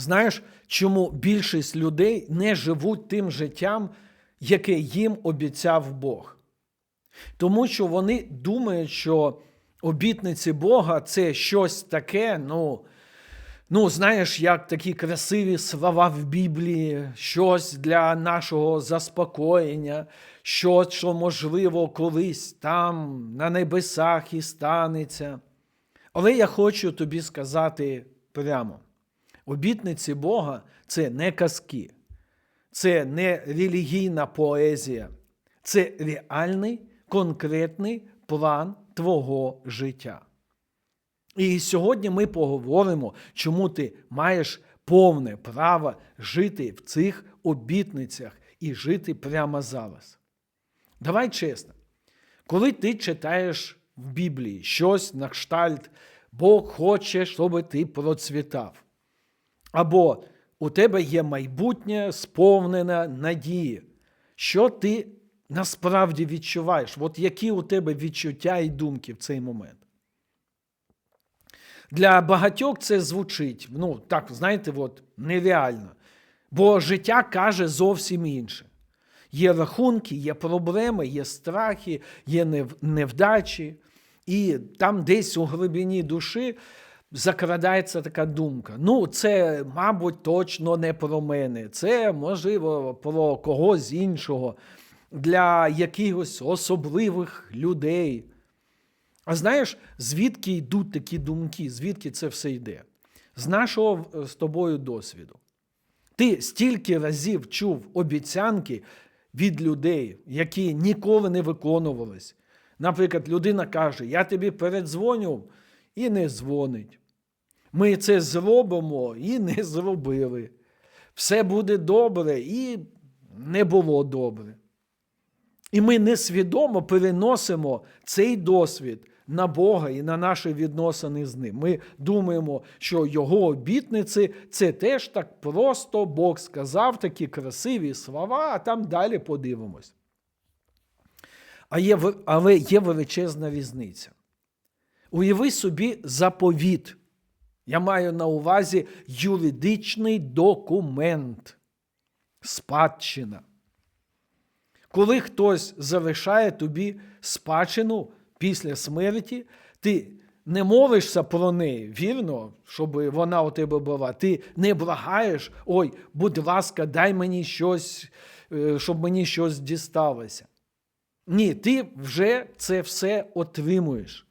Знаєш, чому більшість людей не живуть тим життям, яке їм обіцяв Бог? Тому що вони думають, що обітниці Бога це щось таке, ну, ну, знаєш, як такі красиві слова в Біблії, щось для нашого заспокоєння, щось, що, можливо, колись там на небесах і станеться. Але я хочу тобі сказати прямо: обітниці Бога це не казки, це не релігійна поезія, це реальний конкретний план твого життя. І сьогодні ми поговоримо, чому ти маєш повне право жити в цих обітницях і жити прямо зараз. Давай чесно, коли ти читаєш в Біблії щось на кштальт, Бог хоче, щоб ти процвітав, або у тебе є майбутнє сповнене надії, що ти насправді відчуваєш, от які у тебе відчуття і думки в цей момент. Для багатьох це звучить, ну так, знаєте, от, нереально. Бо життя каже зовсім інше. Є рахунки, є проблеми, є страхи, є невдачі, і там десь у глибині душі закрадається така думка: ну, це, мабуть, точно не про мене, це можливо про когось іншого, для якихось особливих людей. А знаєш, звідки йдуть такі думки, звідки це все йде? З нашого е, з тобою досвіду. Ти стільки разів чув обіцянки від людей, які ніколи не виконувались. Наприклад, людина каже: Я тобі передзвоню і не дзвонить. Ми це зробимо і не зробили. Все буде добре і не було добре. І ми несвідомо переносимо цей досвід на Бога і на наші відносини з ним. Ми думаємо, що його обітниці це теж так просто Бог сказав такі красиві слова, а там далі подивимось. А є, але є величезна різниця. Уяви собі заповіт. Я маю на увазі юридичний документ, спадщина. Коли хтось залишає тобі спадщину після смерті, ти не молишся про неї, вірно, щоб вона у тебе була. Ти не благаєш, ой, будь ласка, дай мені щось, е, щоб мені щось дісталося. Ні, ти вже це все отримуєш.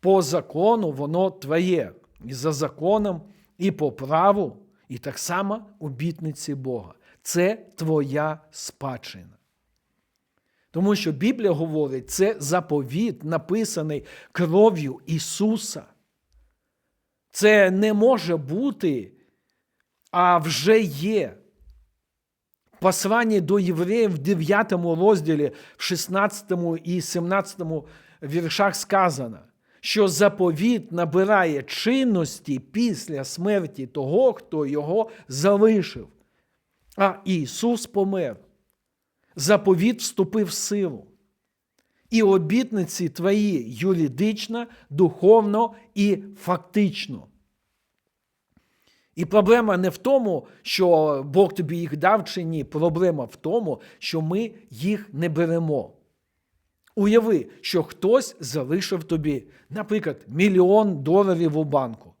По закону воно твоє. І за законом, і по праву, і так само обітниці Бога. Це твоя спадщина. Тому що Біблія говорить, це заповіт, написаний кров'ю Ісуса. Це не може бути, а вже є. В посланні до євреїв в 9 розділі, в 16 і 17 віршах сказано, що заповіт набирає чинності після смерті того, хто його залишив. А Ісус помер. Заповіт вступив в силу. І обітниці твої юридично, духовно і фактично. І проблема не в тому, що Бог тобі їх дав чи ні. Проблема в тому, що ми їх не беремо. Уяви, що хтось залишив тобі, наприклад, мільйон доларів у банку.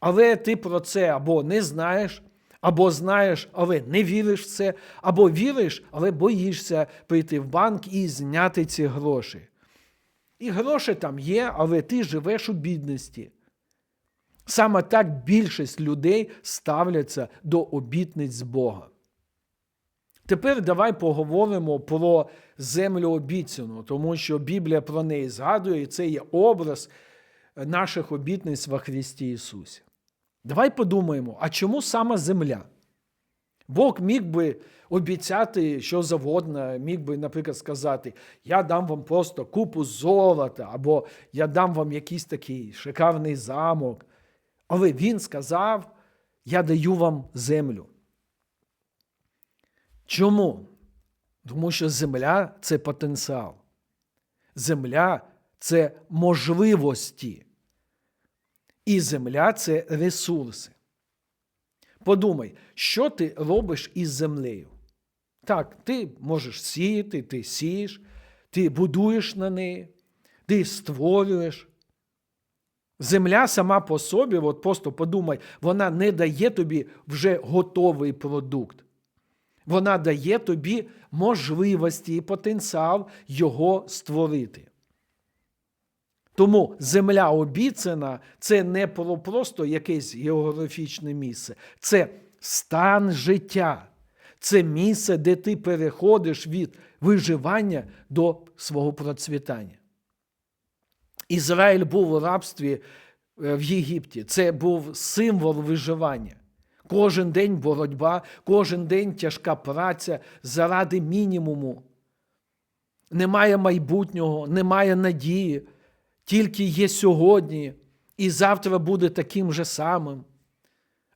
Але ти про це або не знаєш, або знаєш, але не віриш в це, або віриш, але боїшся прийти в банк і зняти ці гроші. І гроші там є, але ти живеш у бідності. Саме так більшість людей ставляться до обітниць Бога. Тепер давай поговоримо про землю обіцяну, тому що Біблія про неї згадує, і це є образ наших обітниць во Христі Ісусі. Давай подумаємо, а чому саме земля? Бог міг би обіцяти що завгодно, міг би, наприклад, сказати: Я дам вам просто купу золота, або я дам вам якийсь такий шикарний замок. Але Він сказав: Я даю вам землю. Чому? Тому що земля це потенціал. Земля це можливості. І земля це ресурси. Подумай, що ти робиш із землею? Так, ти можеш сіяти, ти сієш, ти будуєш на неї, ти створюєш. Земля сама по собі, от просто подумай, вона не дає тобі вже готовий продукт. Вона дає тобі можливості і потенціал його створити. Тому земля обіцяна це не про просто якесь географічне місце, це стан життя. Це місце, де ти переходиш від виживання до свого процвітання. Ізраїль був у рабстві е, в Єгипті. Це був символ виживання. Кожен день боротьба, кожен день тяжка праця заради мінімуму. Немає майбутнього, немає надії, тільки є сьогодні, і завтра буде таким же самим.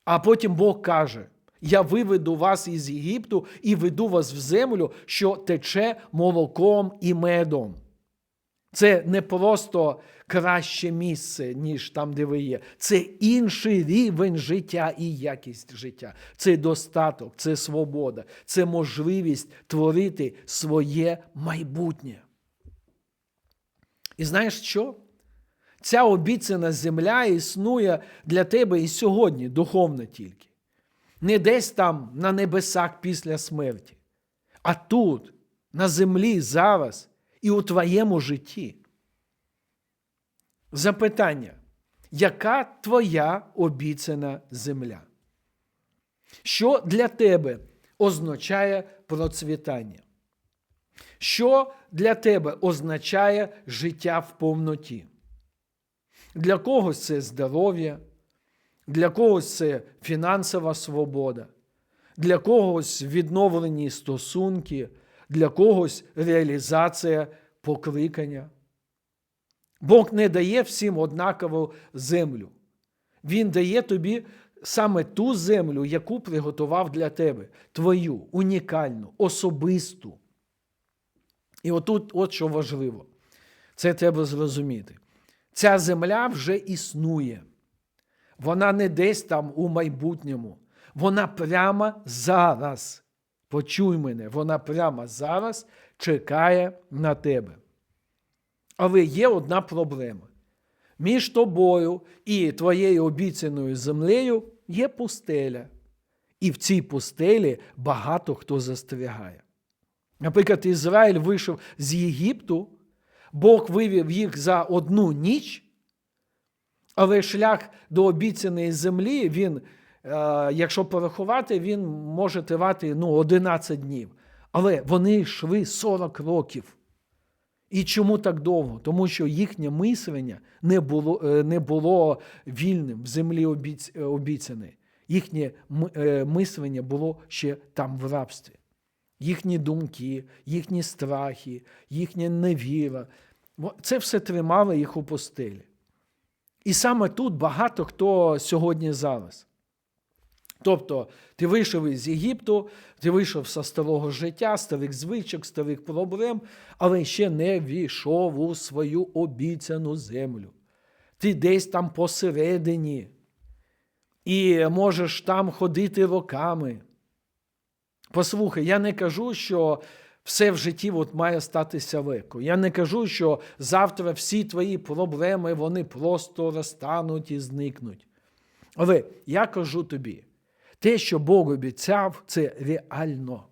А потім Бог каже: Я виведу вас із Єгипту і веду вас в землю, що тече молоком і медом. Це не просто краще місце, ніж там, де ви є. Це інший рівень життя і якість життя. Це достаток, це свобода, це можливість творити своє майбутнє. І знаєш що? Ця обіцяна земля існує для тебе і сьогодні, духовно тільки. Не десь там на небесах після смерті, а тут, на землі, зараз і у твоєму житті. Запитання, яка твоя обіцяна земля? Що для тебе означає процвітання? Що для тебе означає життя в повноті? Для когось це здоров'я, для когось це фінансова свобода, для когось відновлені стосунки, для когось реалізація покликання. Бог не дає всім однакову землю. Він дає тобі саме ту землю, яку приготував для тебе, твою унікальну, особисту. І отут, от що важливо, це треба зрозуміти. Ця земля вже існує. Вона не десь там у майбутньому. Вона прямо зараз. Почуй мене, вона прямо зараз чекає на тебе. Але є одна проблема. Між тобою і твоєю обіцяною землею є пустеля. І в цій пустелі багато хто застерігає. Наприклад, Ізраїль вийшов з Єгипту, Бог вивів їх за одну ніч, але шлях до обіцяної землі, він, якщо порахувати, він може тривати ну, 11 днів. Але вони йшли 40 років. І чому так довго? Тому що їхнє мислення не було е, не було вільним в землі обіцяної. Їхнє е, мислення було ще там в рабстві. Їхні думки, їхні страхи, їхня невіра. Це все тримало їх у постелі. І саме тут багато хто сьогодні зараз. Тобто ти вийшов із Єгипту, ти вийшов з старого життя, старих звичок, старих проблем, але ще не війшов у свою обіцяну землю. Ти десь там посередині і можеш там ходити роками. Послухай, я не кажу, що все в житті от має статися легко. Я не кажу, що завтра всі твої проблеми вони просто розтануть і зникнуть. Але я кажу тобі. Те, що Бог обіцяв, це реально.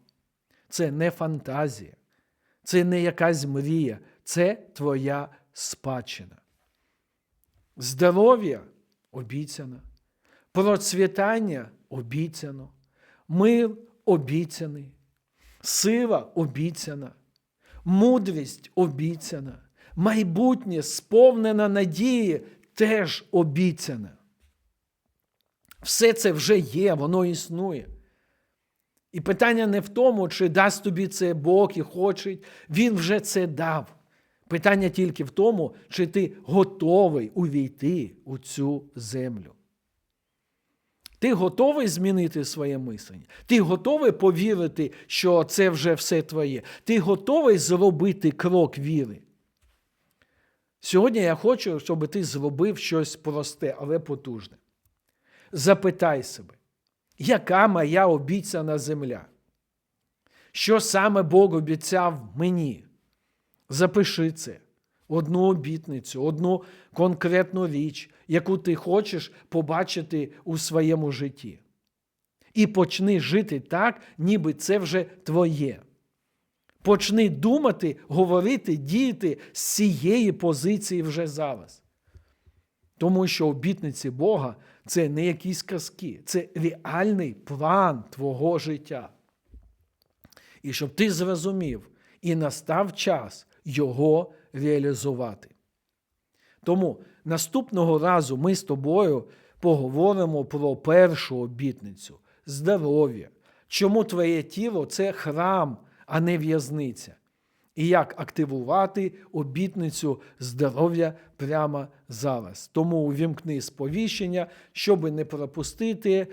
Це не фантазія, це не якась мрія, це твоя спадщина. Здоров'я обіцяно, процвітання обіцяно, мир обіцяний, сила обіцяна, мудрість обіцяна, майбутнє сповнена надії теж обіцяна. Все це вже є, воно існує. І питання не в тому, чи дасть тобі це Бог і хоче, Він вже це дав. Питання тільки в тому, чи ти готовий увійти у цю землю. Ти готовий змінити своє мислення? Ти готовий повірити, що це вже все твоє? Ти готовий зробити крок віри? Сьогодні я хочу, щоб ти зробив щось просте, але потужне запитай себе, яка моя обіцяна земля. Що саме Бог обіцяв мені? Запиши це, одну обітницю, одну конкретну річ, яку ти хочеш побачити у своєму житті. І почни жити так, ніби це вже твоє. Почни думати, говорити, діяти з цієї позиції вже зараз. Тому що обітниці Бога це не якісь казки, це реальний план твого життя. І щоб ти зрозумів і настав час його реалізувати. Тому наступного разу ми з тобою поговоримо про першу обітницю здоров'я. Чому твоє тіло це храм, а не в'язниця. І як активувати обітницю здоров'я прямо зараз. Тому увімкни сповіщення, щоб не пропустити.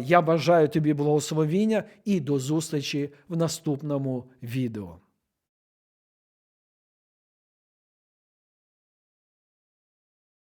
Я бажаю тобі благословіння і до зустрічі в наступному відео.